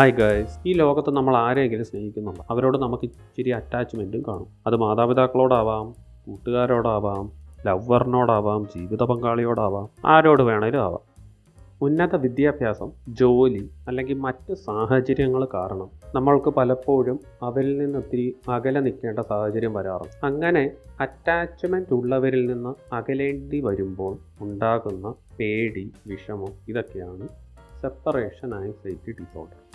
Hi guys ഈ ലോകത്ത് നമ്മൾ ആരെങ്കിലും സ്നേഹിക്കുന്നുണ്ട്? അവരോട് നമുക്ക് ഇച്ചിരി അറ്റാച്ച്മെന്റും കാണും. അത് മാതാപിതാക്കളോടാവാം കൂട്ടുകാരോടാവാം ലവറിനോടാവാം ജീവിത പങ്കാളിയോടാവാം ആരോട് വേണേലും ആവാം. ഉന്നത വിദ്യാഭ്യാസം ജോലി അല്ലെങ്കിൽ മറ്റ് സാഹചര്യങ്ങൾ കാരണം നമ്മൾക്ക് പലപ്പോഴും അവരിൽ നിന്ന് ഒത്തിരി അകലെ നിൽക്കേണ്ട സാഹചര്യം വരാറുണ്ട്. അങ്ങനെ അറ്റാച്ച്മെന്റ് ഉള്ളവരിൽ നിന്ന് അകലേണ്ടി വരുമ്പോൾ ഉണ്ടാകുന്ന പേടി വിഷമം ഇതൊക്കെയാണ് സെപ്പറേഷൻ ആൻസൈറ്റി ഡിസോർഡർ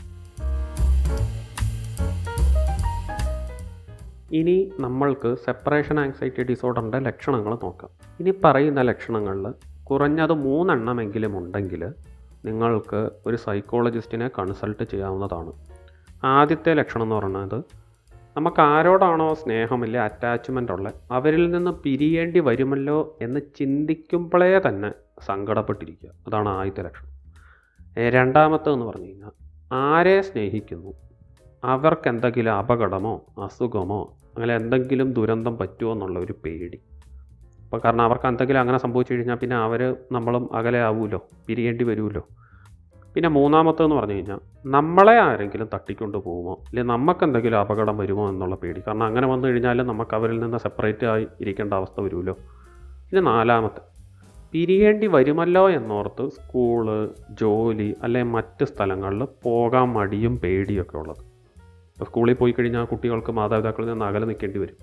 ഇനി നമ്മൾക്ക് സെപ്പറേഷൻ ആങ്സൈറ്റി ഡിസോർഡറിന്റെ ലക്ഷണങ്ങൾ നോക്കാം. ഇനി പറയുന്ന ലക്ഷണങ്ങളിൽ കുറഞ്ഞത് മൂന്നെണ്ണമെങ്കിലും ഉണ്ടെങ്കിൽ നിങ്ങൾക്ക് ഒരു സൈക്കോളജിസ്റ്റിനെ കൺസൾട്ട് ചെയ്യാവുന്നതാണ്. ആദ്യത്തെ ലക്ഷണം എന്ന് പറയുന്നത് നമുക്ക് ആരോടാണോ സ്നേഹമില്ല അറ്റാച്ച്മെന്റ് ഉള്ളത് അവരിൽ നിന്ന് പിരിയേണ്ടി വരുമല്ലോ എന്ന് ചിന്തിക്കുമ്പോഴേ തന്നെ സങ്കടപ്പെട്ടിരിക്കുക. അതാണ് ആദ്യത്തെ ലക്ഷണം. ഏ, രണ്ടാമത്തേന്ന് പറഞ്ഞു കഴിഞ്ഞാൽ ആരെ സ്നേഹിക്കുന്നു? അവർക്ക് എന്തെങ്കിലും അപകടമോ അസുഖമോ അങ്ങനെ എന്തെങ്കിലും ദുരന്തം പറ്റുമോ എന്നുള്ള ഒരു പേടി. അപ്പോൾ കാരണം അവർക്ക് എന്തെങ്കിലും അങ്ങനെ സംഭവിച്ചു കഴിഞ്ഞാൽ പിന്നെ അവർ നമ്മളും അകലെ ആവുമല്ലോ പിരിയേണ്ടി വരുമല്ലോ പിന്നെ മൂന്നാമത്തെന്ന് പറഞ്ഞു കഴിഞ്ഞാൽ നമ്മളെ ആരെങ്കിലും തട്ടിക്കൊണ്ട് പോകുമോ അല്ലെങ്കിൽ നമുക്ക് എന്തെങ്കിലും അപകടം വരുമോ എന്നുള്ള പേടി. കാരണം അങ്ങനെ വന്നു കഴിഞ്ഞാൽ നമുക്ക് അവരിൽ നിന്ന് സെപ്പറേറ്റ് ആയി ഇരിക്കേണ്ട അവസ്ഥ വരുമല്ലോ പിന്നെ നാലാമത്തെ പിരിയേണ്ടി വരുമല്ലോ എന്നോർത്ത് സ്കൂൾ ജോലി അല്ലെങ്കിൽ മറ്റ് സ്ഥലങ്ങളിൽ പോകാൻ മടിയും പേടിയൊക്കെ ഉള്ളത്. ഇപ്പോൾ സ്കൂളിൽ പോയി കഴിഞ്ഞാൽ കുട്ടികൾക്ക് മാതാപിതാക്കളിൽ നിന്ന് അകലെ നിൽക്കേണ്ടി വരും.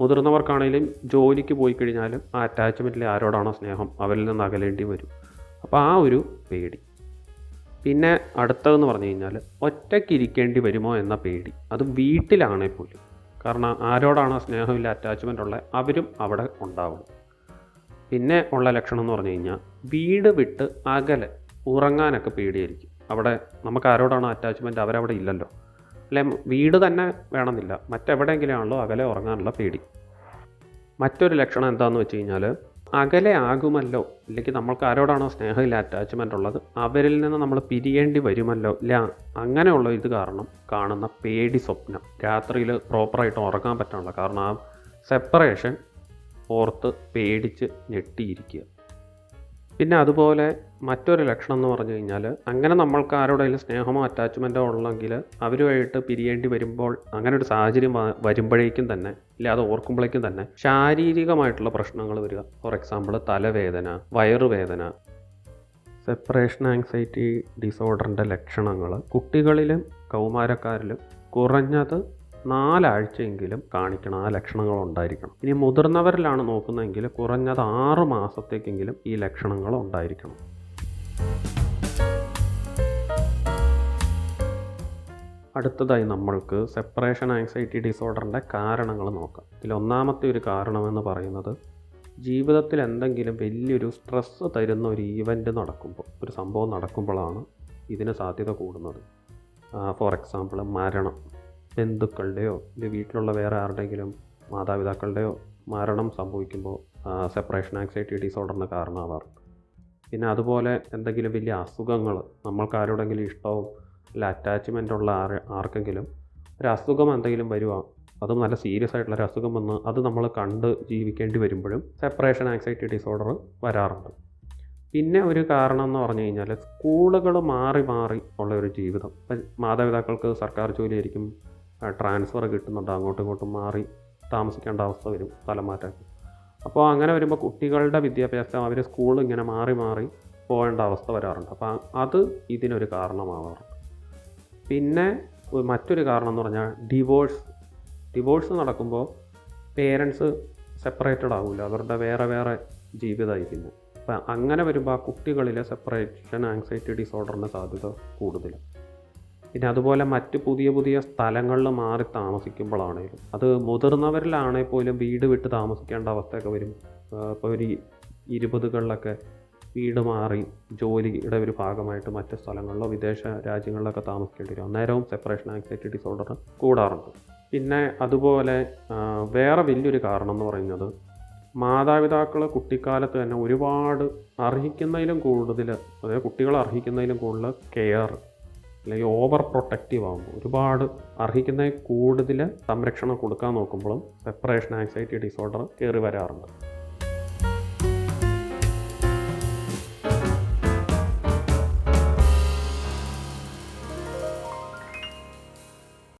മുതിർന്നവർക്കാണെങ്കിലും ജോലിക്ക് പോയി കഴിഞ്ഞാലും ആ അറ്റാച്ച്മെന്റിൽ ആരോടാണോ സ്നേഹം അവരിൽ നിന്ന് അകലേണ്ടി വരും. അപ്പോൾ ആ ഒരു പേടി. പിന്നെ അടുത്തതെന്ന് പറഞ്ഞു കഴിഞ്ഞാൽ ഒറ്റയ്ക്ക് ഇരിക്കേണ്ടി വരുമോ എന്ന പേടി. അത് വീട്ടിലാണെങ്കിൽ പോലും. കാരണം ആരോടാണോ സ്നേഹമില്ല അറ്റാച്ച്മെന്റ് ഉള്ളത് അവരും അവിടെ ഉണ്ടാവണം പിന്നെ ഉള്ള ലക്ഷണം എന്ന് പറഞ്ഞു കഴിഞ്ഞാൽ വീട് വിട്ട് അകലെ ഉറങ്ങാനൊക്കെ പേടിയായിരിക്കും. അവിടെ നമുക്ക് ആരോടാണ് അറ്റാച്ച്മെന്റ് അവരവിടെ ഇല്ലല്ലോ. അല്ലെ വീട് തന്നെ വേണമെന്നില്ല. മറ്റെവിടെയെങ്കിലും ആണല്ലോ അകലെ ഉറങ്ങാനുള്ള പേടി. മറ്റൊരു ലക്ഷണം എന്താണെന്ന് വെച്ച് കഴിഞ്ഞാൽ അകലെ ആകുമല്ലോ ഇല്ലെങ്കിൽ നമ്മൾക്ക് ആരോടാണോ സ്നേഹമില്ല അറ്റാച്ച്മെന്റ് ഉള്ളത് അവരിൽ നിന്ന് നമ്മൾ പിരിയേണ്ടി വരുമല്ലോ ഇല്ല അങ്ങനെയുള്ള ഇത് കാരണം കാണുന്ന പേടി സ്വപ്നം. രാത്രിയിൽ പ്രോപ്പറായിട്ട് ഉറങ്ങാൻ പറ്റാനുള്ള കാരണം ആ സെപ്പറേഷൻ ഓർത്ത് പേടിച്ച് ഞെട്ടിയിരിക്കുക. പിന്നെ അതുപോലെ മറ്റൊരു ലക്ഷണം എന്ന് പറഞ്ഞു കഴിഞ്ഞാൽ അങ്ങനെ നമ്മൾക്ക് ആരോടെങ്കിലും സ്നേഹമോ അറ്റാച്ച്മെന്റോ ഉള്ളെങ്കിൽ അവരുമായിട്ട് പിരിയേണ്ടി വരുമ്പോൾ അങ്ങനെ ഒരു സാഹചര്യം വരുമ്പോഴേക്കും തന്നെ ഇല്ല അത് ഓർക്കുമ്പോഴേക്കും തന്നെ ശാരീരികമായിട്ടുള്ള പ്രശ്നങ്ങൾ വരിക. ഫോർ എക്സാമ്പിൾ തലവേദന വയറുവേദന സെപ്പറേഷൻ ആങ്സൈറ്റി ഡിസോർഡറിന്റെ ലക്ഷണങ്ങൾ. കുട്ടികളിലും കൗമാരക്കാരിലും കുറഞ്ഞത് നാലാഴ്ചയെങ്കിലും കാണിക്കണം ആ ലക്ഷണങ്ങൾ ഉണ്ടായിരിക്കണം ഇനി മുതിർന്നവരിലാണ് നോക്കുന്നതെങ്കിൽ കുറഞ്ഞത് ആറ് മാസത്തേക്കെങ്കിലും ഈ ലക്ഷണങ്ങൾ ഉണ്ടായിരിക്കണം അടുത്തതായി നമ്മൾക്ക് സെപ്പറേഷൻ ആങ്സൈറ്റി ഡിസോർഡറിന്റെ കാരണങ്ങൾ നോക്കാം. ഇതിൽ ഒന്നാമത്തെ ഒരു കാരണമെന്ന് പറയുന്നത് ജീവിതത്തിൽ എന്തെങ്കിലും വലിയൊരു സ്ട്രെസ്സ് തരുന്ന ഒരു ഈവന്റ് നടക്കുമ്പോൾ ഒരു സംഭവം നടക്കുമ്പോഴാണ് ഇതിന് സാധ്യത കൂടുന്നത്. ഫോർ എക്സാമ്പിൾ മരണം. ബന്ധുക്കളുടെയോ അല്ലെങ്കിൽ വീട്ടിലുള്ള വേറെ ആരുടെയെങ്കിലും മാതാപിതാക്കളുടെയോ മരണം സംഭവിക്കുമ്പോൾ സെപ്പറേഷൻ ആങ്സൈറ്റി ഡിസോർഡറിന് കാരണമാവാറുണ്ട് പിന്നെ അതുപോലെ എന്തെങ്കിലും വലിയ അസുഖങ്ങൾ നമ്മൾക്ക് ആരോടെങ്കിലും ഇഷ്ടവും അല്ല അറ്റാച്ച്മെന്റ് ഉള്ള ആര് ആർക്കെങ്കിലും ഒരു അസുഖം എന്തെങ്കിലും വരുക അതും നല്ല സീരിയസ് ആയിട്ടുള്ള ഒരു അസുഖം വന്ന് അത് നമ്മൾ കണ്ട് ജീവിക്കേണ്ടി വരുമ്പോഴും സെപ്പറേഷൻ ആങ്സൈറ്റി ഡിസോർഡർ വരാറുണ്ട്. പിന്നെ ഒരു കാരണം എന്ന് പറഞ്ഞു കഴിഞ്ഞാൽ സ്കൂളുകൾ മാറി മാറി ഉള്ള ഒരു ജീവിതം. മാതാപിതാക്കൾക്ക് സർക്കാർ ജോലിയായിരിക്കും ട്രാൻസ്ഫർ കിട്ടുന്നുണ്ട്. അങ്ങോട്ടും ഇങ്ങോട്ടും മാറി താമസിക്കേണ്ട അവസ്ഥ വരും സ്ഥലം മാറ്റാൻ അപ്പോൾ അങ്ങനെ വരുമ്പോൾ കുട്ടികളുടെ വിദ്യാഭ്യാസം അവർ സ്കൂൾ ഇങ്ങനെ മാറി മാറി പോകേണ്ട അവസ്ഥ വരാറുണ്ട്. അപ്പോൾ അത് ഇതിനൊരു കാരണമാവാറുണ്ട്. പിന്നെ മറ്റൊരു കാരണം എന്ന് പറഞ്ഞാൽ ഡിവോഴ്സ് ഡിവോഴ്സ് നടക്കുമ്പോൾ പേരൻസ് സെപ്പറേറ്റഡ് ആവില്ല അവരുടെ വേറെ വേറെ ജീവിതമായി പിന്നെ അപ്പം അങ്ങനെ വരുമ്പോൾ ആ കുട്ടികളിലെ സെപ്പറേഷൻ ആങ്സൈറ്റി ഡിസോർഡറിന് സാധ്യത കൂടുതലാണ്. പിന്നെ അതുപോലെ മറ്റ് പുതിയ പുതിയ സ്ഥലങ്ങളിൽ മാറി താമസിക്കുമ്പോഴാണേലും അത് മുതിർന്നവരിലാണെങ്കിൽ പോലും വീട് വിട്ട് താമസിക്കേണ്ട അവസ്ഥയൊക്കെ വരും. ഇപ്പോൾ ഒരു ഇരുപതുകളിലൊക്കെ വീട് മാറി ജോലിയുടെ ഒരു ഭാഗമായിട്ട് മറ്റ് സ്ഥലങ്ങളിലോ വിദേശ രാജ്യങ്ങളിലൊക്കെ താമസിക്കേണ്ടി വരും. അന്നേരവും സെപ്പറേഷൻ ആങ്സൈറ്റി ഡിസോർഡർ കൂടാറുണ്ട്. പിന്നെ അതുപോലെ വേറെ വലിയൊരു കാരണം എന്ന് പറയുന്നത് മാതാപിതാക്കൾ കുട്ടിക്കാലത്ത് തന്നെ ഒരുപാട് അർഹിക്കുന്നതിലും കൂടുതൽ അതായത് കുട്ടികൾ അർഹിക്കുന്നതിലും കൂടുതൽ കെയർ അല്ലെങ്കിൽ ഓവർ പ്രൊട്ടക്റ്റീവ് ആകുമ്പോൾ ഒരുപാട് അർഹിക്കുന്ന കൂടുതൽ സംരക്ഷണം കൊടുക്കാൻ നോക്കുമ്പോഴും സെപ്പറേഷൻ ആങ്സൈറ്റി ഡിസോർഡർ കയറി വരാറുണ്ട്.